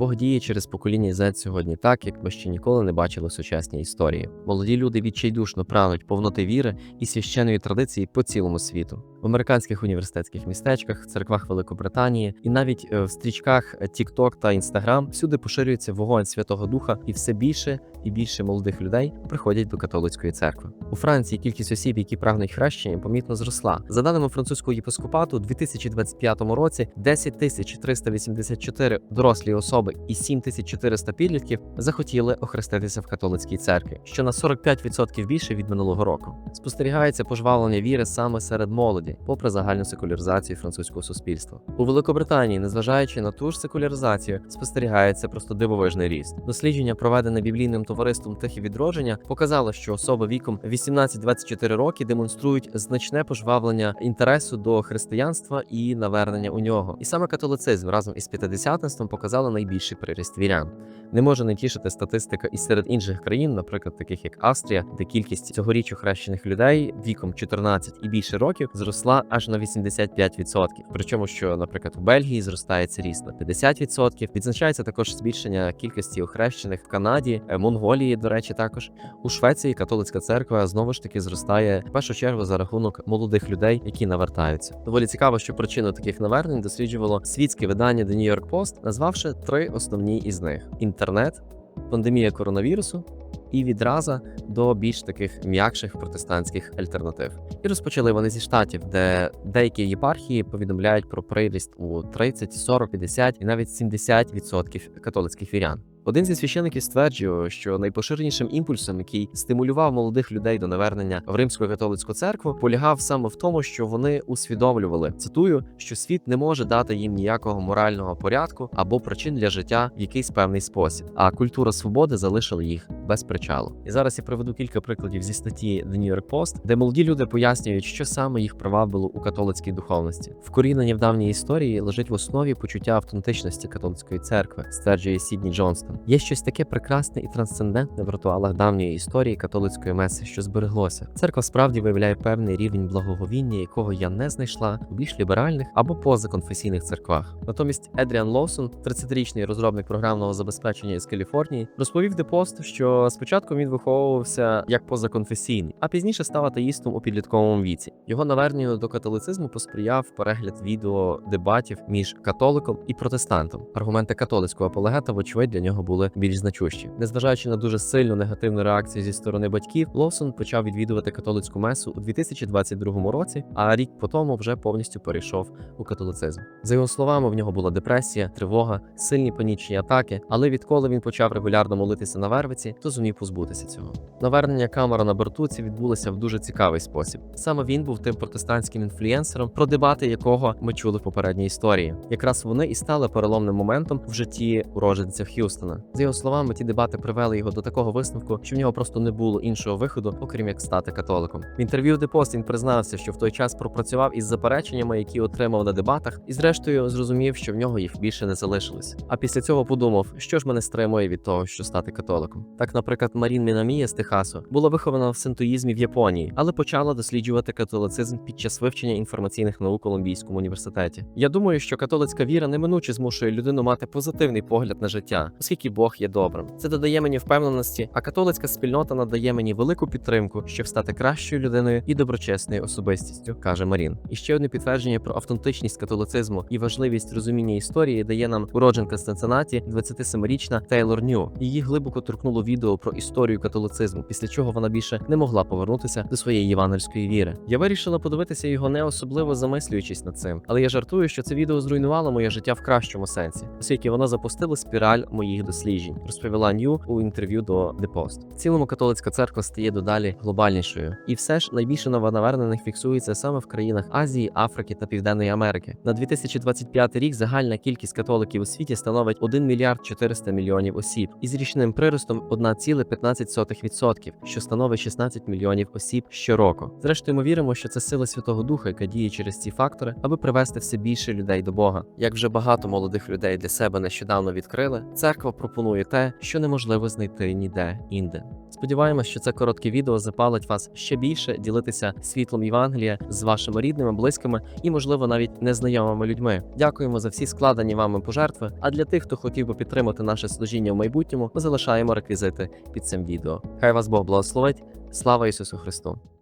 Бог діє через покоління Зет сьогодні так, як ми ще ніколи не бачили в сучасній історії. Молоді люди відчайдушно прагнуть повноти віри і священної традиції по цілому світу. В американських університетських містечках, церквах Великобританії і навіть е, в стрічках TikTok та Instagram всюди поширюється вогонь Святого Духа, і все більше і більше молодих людей приходять до католицької церкви. У Франції кількість осіб, які прагнуть хрещення, помітно зросла. За даними французького єпископату, у 2025 році 10 тисяч 384 дорослі особи і 7 тисяч 400 підлітків захотіли охреститися в католицькій церкві, що на 45% більше від минулого року. Спостерігається пожвавлення віри саме серед молоді, попри загальну секуляризацію французького суспільства. У Великобританії, незважаючи на ту ж секуляризацію, спостерігається просто дивовижний ріст. Дослідження, проведене біблійним товариством Тихе відродження, показало, що особи віком 18-24 роки демонструють значне пожвавлення інтересу до християнства і навернення у нього. І саме католицизм разом із п'ятидесятництвом показали найбільший приріст вірян. Не може не тішити статистика і серед інших країн, наприклад, таких як Австрія, де кількість цьогоріч охрещених людей віком 14 і більше років зросла аж на 85%. Причому, що, наприклад, у Бельгії зростає цей ріст на 50%. Відзначається також збільшення кількості охрещених в Канаді, е, Монголії, до речі, також у Швеції католицька церква знову ж таки зростає в першу чергу за рахунок молодих людей, які навертаються. Доволі цікаво, що причину таких навернень досліджувало світське видання The New York Post, назвавши три основні із них: інтернет, пандемія коронавірусу. І відразу до більш таких м'якших протестантських альтернатив. І розпочали вони зі штатів, де деякі єпархії повідомляють про приріст у 30, 40, 50 і навіть 70% католицьких вірян. Один зі священиків стверджує, що найпоширенішим імпульсом, який стимулював молодих людей до навернення в римську католицьку церкву, полягав саме в тому, що вони усвідомлювали цитую, що світ не може дати їм ніякого морального порядку або причин для життя в якийсь певний спосіб. А культура свободи залишила їх без причалу. І зараз я приведу кілька прикладів зі статті The New York Post, де молоді люди пояснюють, що саме їх привабило у католицькій духовності. Вкорінення в давній історії лежить в основі почуття автентичності католицької церкви, стверджує Сідні Джонстон. Є щось таке прекрасне і трансцендентне в ритуалах давньої історії католицької меси, що збереглося. Церква справді виявляє певний рівень благоговіння, якого я не знайшла у більш ліберальних або позаконфесійних церквах. Натомість Едріан Лоусон, 30-річний розробник програмного забезпечення із Каліфорнії, розповів Post, що спочатку він виховувався як позаконфесійний, а пізніше став атеїстом у підлітковому віці. Його наверненню до католицизму посприяв перегляд відео дебатів між католиком і протестантом. Аргументи католицького апологета, вочевидь, для нього були більш значущі. Незважаючи на дуже сильну негативну реакцію зі сторони батьків, Лоусон почав відвідувати католицьку месу у 2022 році, а рік по тому вже повністю перейшов у католицизм. За його словами, в нього була депресія, тривога, сильні панічні атаки. Але відколи він почав регулярно молитися на вервиці, то зумів позбутися цього. Навернення камера на бортуці відбулося в дуже цікавий спосіб. Саме він був тим протестантським інфлюєнсером, про дебати якого ми чули в попередній історії. Якраз вони і стали переломним моментом в житті уроженця Х'юстона. За його словами, ті дебати привели його до такого висновку, що в нього просто не було іншого виходу, окрім як стати католиком. В інтерв'ю Post він признався, що в той час пропрацював із запереченнями, які отримав на дебатах, і зрештою зрозумів, що в нього їх більше не залишилось. А після цього подумав, що ж мене стримує від того, що стати католиком. Так, наприклад, Марін Мінамія з Техасу була вихована в синтуїзмі в Японії, але почала досліджувати католицизм під час вивчення інформаційних наук у Колумбійському університеті. Я думаю, що католицька віра неминуче змушує людину мати позитивний погляд на життя, оскільки Бог є добрим. Це додає мені впевненості, а католицька спільнота надає мені велику підтримку, щоб стати кращою людиною і доброчесною особистістю, каже Марін. І ще одне підтвердження про автентичність католицизму і важливість розуміння історії дає нам уродженка з Цинциннаті, 27-річна Тейлор Нью. Її глибоко торкнуло відео про історію католицизму, після чого вона більше не могла повернутися до своєї євангельської віри. Я вирішила подивитися його не особливо замислюючись над цим, але я жартую, що це відео зруйнувало моє життя в кращому сенсі, оскільки воно запустило спіраль моїх досліджень, розповіла Нью у інтерв'ю до The Post. В цілому католицька церква стає додалі глобальнішою, і все ж найбільше новонавернених фіксується саме в країнах Азії, Африки та Південної Америки. На 2025 рік загальна кількість католиків у світі становить 1 мільярд 400 мільйонів осіб, із річним приростом 1,15%, що становить 16 мільйонів осіб щороку. Зрештою, ми віримо, що це сила Святого Духа, яка діє через ці фактори, аби привести все більше людей до Бога. Як вже багато молодих людей для себе нещодавно відкрили, церква пропонує те, що неможливо знайти ніде інде. Сподіваємось, що це коротке відео запалить вас ще більше ділитися світлом Євангелія з вашими рідними, близькими і, можливо, навіть незнайомими людьми. Дякуємо за всі складені вами пожертви. А для тих, хто хотів би підтримати наше служіння в майбутньому, ми залишаємо реквізити під цим відео. Хай вас Бог благословить. Слава Ісусу Христу!